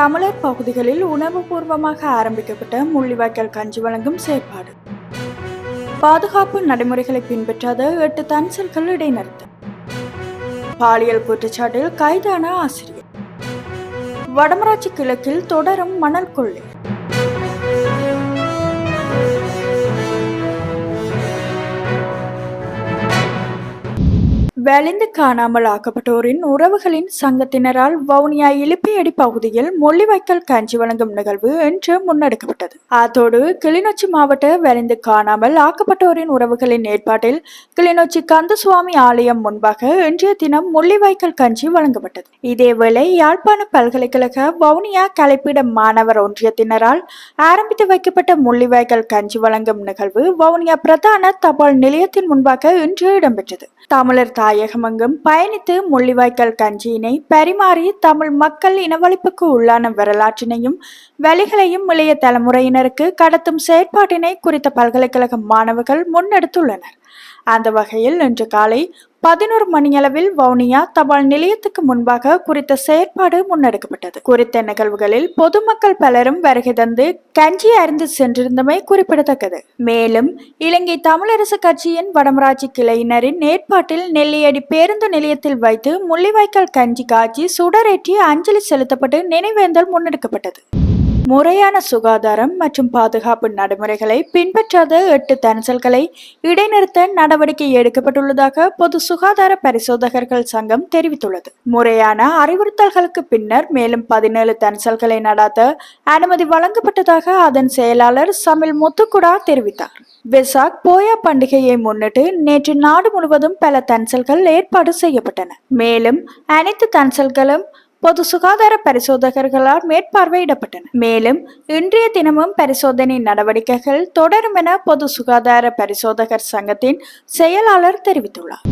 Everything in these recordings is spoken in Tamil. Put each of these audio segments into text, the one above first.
தமிழர் பகுதிகளில் உணவுபூர்வமாக ஆரம்பிக்கப்பட்ட முள்ளிவாய்க்கால் கஞ்சி வழங்கும் செயற்பாடு. பாதுகாப்பு நடைமுறைகளை பின்பற்றாத எட்டு தன்சல்கள் இடைநிறுத்தம். பாலியல் குற்றச்சாட்டில் கைதான ஆசிரியர். வடமராட்சி கிழக்கில் தொடரும் மணல் கொள்ளை. வலிந்து காணாமல் ஆக்கப்பட்டோரின் உறவுகளின் சங்கத்தினரால் வவுனியா இலிப்பியடி பகுதியில் முள்ளிவாய்க்கல் காஞ்சி வழங்கும் நிகழ்வு இன்று முன்னெடுக்கப்பட்டது. அத்தோடு கிளிநொச்சி மாவட்ட வலிந்து காணாமல் ஆக்கப்பட்டோரின் உறவுகளின் ஏற்பாட்டில் கிளிநொச்சி கந்தசுவாமி ஆலயம் முன்பாக இன்றைய தினம் முள்ளிவாய்க்கல் காஞ்சி வழங்கப்பட்டது. இதேவேளை யாழ்ப்பாண பல்கலைக்கழக வவுனியா கலைப்பீட மாணவர் ஒன்றியத்தினரால் ஆரம்பித்து வைக்கப்பட்ட முள்ளிவாய்க்கல் கஞ்சி வழங்கும் நிகழ்வு வவுனியா பிரதான தபால் நிலையத்தின் முன்பாக இன்று இடம்பெற்றது. தமிழர் தாயகமங்கும் பயணித்து முள்ளிவாய்க்கால் கஞ்சியினை பரிமாறி தமிழ் மக்கள் இனவழிப்புக்கு உள்ளான வரலாற்றினையும் வழிகளையும் இளைய தலைமுறையினருக்கு கடத்தும் செயற்பாட்டினை குறித்த பல்கலைக்கழக மாணவர்கள் முன்னெடுத்துள்ளனர். அந்த வகையில் இன்று காலை பதினோரு மணியளவில் வவுனியா தபால் நிலையத்துக்கு முன்பாக குறித்த செயற்பாடு முன்னெடுக்கப்பட்டது. குறித்த நிகழ்வுகளில் பொதுமக்கள் பலரும் வருகை தந்து கஞ்சி அறிந்து சென்றிருந்தமை குறிப்பிடத்தக்கது. மேலும் இலங்கை தமிழரசு கட்சியின் வடமராட்சி கிளையினரின் ஏற்பாட்டில் நெல்லியடி பேருந்து நிலையத்தில் வைத்து முள்ளிவாய்க்கால் கஞ்சி காய்ச்சி சுடரேற்றி அஞ்சலி செலுத்தப்பட்டு நினைவேந்தல் முன்னெடுக்கப்பட்டது. முறையான சுகாதாரம் மற்றும் பாதுகாப்பு நடைமுறைகளை பின்பற்றாத எட்டு தனசல்களை இடைநிறுத்த நடவடிக்கை எடுக்கப்பட்டுள்ளதாக பொது சுகாதார பரிசோதகர்கள் சங்கம் தெரிவித்துள்ளது. முறையான அறிவுறுத்தல்களுக்கு பின்னர் மேலும் பதினேழு தனசல்களை நடாத்த அனுமதி வழங்கப்பட்டதாக அதன் செயலாளர் சமில் முத்துக்குடா தெரிவித்தார். வெசாக் போயா பண்டிகையை முன்னிட்டு நேற்று நாடு முழுவதும் பல தன்சல்கள் ஏற்பாடு செய்யப்பட்டன. மேலும் அனைத்து தன்சல்களும் பொது சுகாதார பரிசோதகர்களால் மேற்பார்வையிடப்பட்டன. மேலும் இன்றைய தினமும் பரிசோதனை நடவடிக்கைகள் தொடரும் என பொது சுகாதார பரிசோதகர் சங்கத்தின் செயலாளர் தெரிவித்துள்ளார்.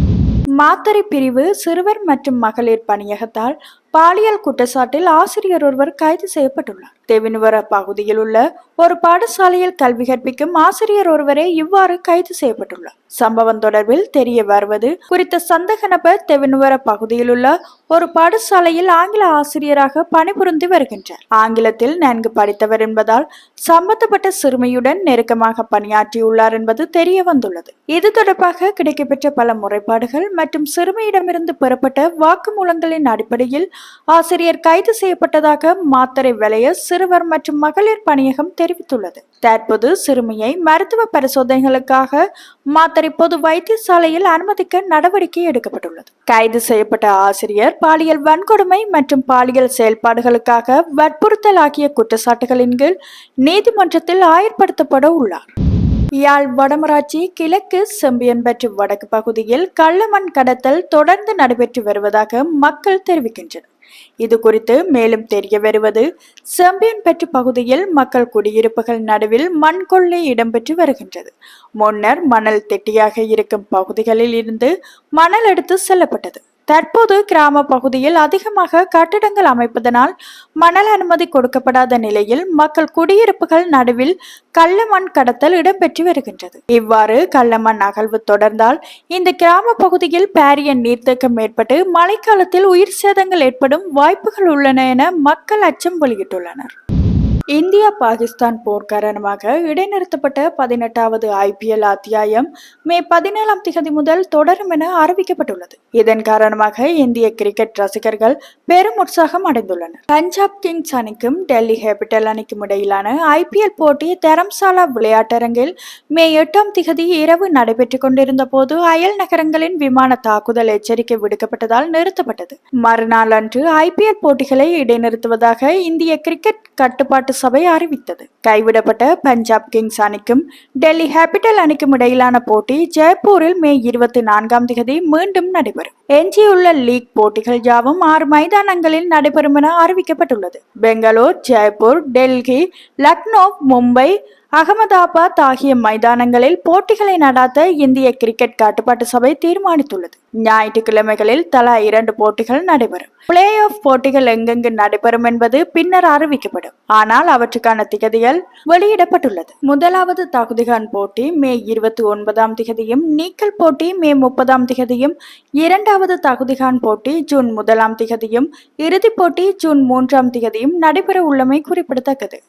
மாத்தறை பிரிவு சிறுவர் மற்றும் மகளிர் பணியகத்தால் பாலியல் குற்றச்சாட்டில் ஆசிரியர் ஒருவர் கைது செய்யப்பட்டுள்ளார். தெவினுவர பகுதியில் உள்ள ஒரு பாடசாலையில் கல்வி கற்பிக்கும் ஆசிரியர் ஒருவரே இவ்வாறு கைது செய்யப்பட்டுள்ளார். சம்பவம் தொடர்பில் தெரிய வருவது குறித்த சந்தக நபர் தெவினுவர பகுதியில் உள்ள ஒரு பாடசாலையில் ஆங்கில ஆசிரியராக பணிபுரிந்து வருகின்றார். ஆங்கிலத்தில் நன்கு படித்தவர் என்பதால் சம்பந்தப்பட்ட சிறுமியுடன் நெருக்கமாக பணியாற்றியுள்ளார் என்பது தெரிய வந்துள்ளது. இது தொடர்பாக கிடைக்கப்பெற்ற பல முறைப்பாடுகள் மற்றும் சிறுமியிடமிருந்து பெறப்பட்ட வாக்குமூலங்களின் அடிப்படையில் ஆசிரியர் கைது செய்யப்பட்டதாக மாத்தறை வலைய சிறுவர் மற்றும் மகளிர் பணியகம் தெரிவித்துள்ளது. தற்போது சிறுமியை மருத்துவ பரிசோதனைகளுக்காக மாத்தறை பொது வைத்தியசாலையில் அனுமதிக்க நடவடிக்கை எடுக்கப்பட்டுள்ளது. கைது செய்யப்பட்ட ஆசிரியர் பாலியல் வன்கொடுமை மற்றும் பாலியல் செயல்பாடுகளுக்காக வற்புறுத்தல் ஆகிய குற்றச்சாட்டுகளின் கீழ் நீதிமன்றத்தில் ஆயர்படுத்தப்பட உள்ளார். யாழ் வடமராட்சி கிழக்கு செம்பியன்பற்று வடக்கு பகுதியில் கள்ளமண் கடத்தல் தொடர்ந்து நடைபெற்று வருவதாக மக்கள் தெரிவிக்கின்றனர். இது குறித்து மேலும் தெரிய வருவது செம்பியன்பற்று பகுதியில் மக்கள் குடியிருப்புகள் நடுவில் மண் கொள்ளை இடம்பெற்று வருகின்றது. முன்னர் மணல் திட்டியாக இருக்கும் பகுதிகளில் இருந்து மணல் எடுத்து செல்லப்பட்டது. தற்போது கிராம பகுதியில் அதிகமாக கட்டிடங்கள் அமைப்பதனால் மணல் அனுமதி கொடுக்கப்படாத நிலையில் மக்கள் குடியிருப்புகள் நடுவில் கள்ளமண் கடத்தல் இடம்பெற்று வருகின்றது. இவ்வாறு கள்ளமண் அகழ்வு தொடர்ந்தால் இந்த கிராம பகுதியில் பாரிய நீர்த்தேக்கம் ஏற்பட்டு மழைக்காலத்தில் உயிர் சேதங்கள் ஏற்படும் வாய்ப்புகள் உள்ளன என மக்கள் அச்சம் வெளியிட்டுள்ளனர். இந்தியா பாகிஸ்தான் போர் காரணமாக இடைநிறுத்தப்பட்ட பதினெட்டாவது ஐபிஎல் அத்தியாயம் மே பதினேழாம் திகதி முதல் தொடரும் என அறிவிக்கப்பட்டுள்ளது. இதன் காரணமாக இந்திய கிரிக்கெட் ரசிகர்கள் பெரும் உற்சாகம் அடைந்துள்ளனர். பஞ்சாப் கிங்ஸ் அணிக்கும் டெல்லி கேபிட்டல் அணிக்கும் இடையிலான ஐபிஎல் போட்டி தரம்சாலா விளையாட்டரங்கில் மே எட்டாம் திகதி இரவு நடைபெற்றுக் கொண்டிருந்த போது அயல் நகரங்களின் விமான தாக்குதல் எச்சரிக்கை விடுக்கப்பட்டதால் நிறுத்தப்பட்டது. மறுநாள் அன்று ஐபிஎல் போட்டிகளை இடைநிறுத்துவதாக இந்திய கிரிக்கெட் கட்டுப்பாட்டு சபை அறிவித்தது. கைவிடப்பட்ட பஞ்சாப் கிங்ஸ் அணிக்கும் டெல்லி கேபிட்டல் அணிக்கும் இடையிலான போட்டி ஜெய்ப்பூரில் மே இருபத்தி நான்காம் தேதி மீண்டும் நடைபெறும். எஞ்சியுள்ள லீக் போட்டிகள் யாவும் ஆறு மைதானங்களில் நடைபெறும் என அறிவிக்கப்பட்டுள்ளது. பெங்களூர் ஜெய்ப்பூர் டெல்லி லக்னோ மும்பை அகமதாபாத் ஆகிய மைதானங்களில் போட்டிகளை நடாத்த இந்திய கிரிக்கெட் கட்டுப்பாட்டு சபை தீர்மானித்துள்ளது. ஞாயிற்றுக்கிழமைகளில் தலா இரண்டு போட்டிகள் நடைபெறும். பிளே ஆஃப் போட்டிகள் எங்கெங்கு நடைபெறும் என்பது பின்னர் அறிவிக்கப்படும். ஆனால் அவற்றுக்கான திகதிகள் வெளியிடப்பட்டுள்ளது. முதலாவது தகுதிகான் போட்டி மே இருபத்தி ஒன்பதாம் திகதியும் நீக்கல் போட்டி மே முப்பதாம் திகதியும் இரண்டாவது தகுதிகான் போட்டி ஜூன் முதலாம் திகதியும் இறுதிப் போட்டி ஜூன் மூன்றாம் திகதியும் நடைபெற உள்ளமை குறிப்பிடத்தக்கது.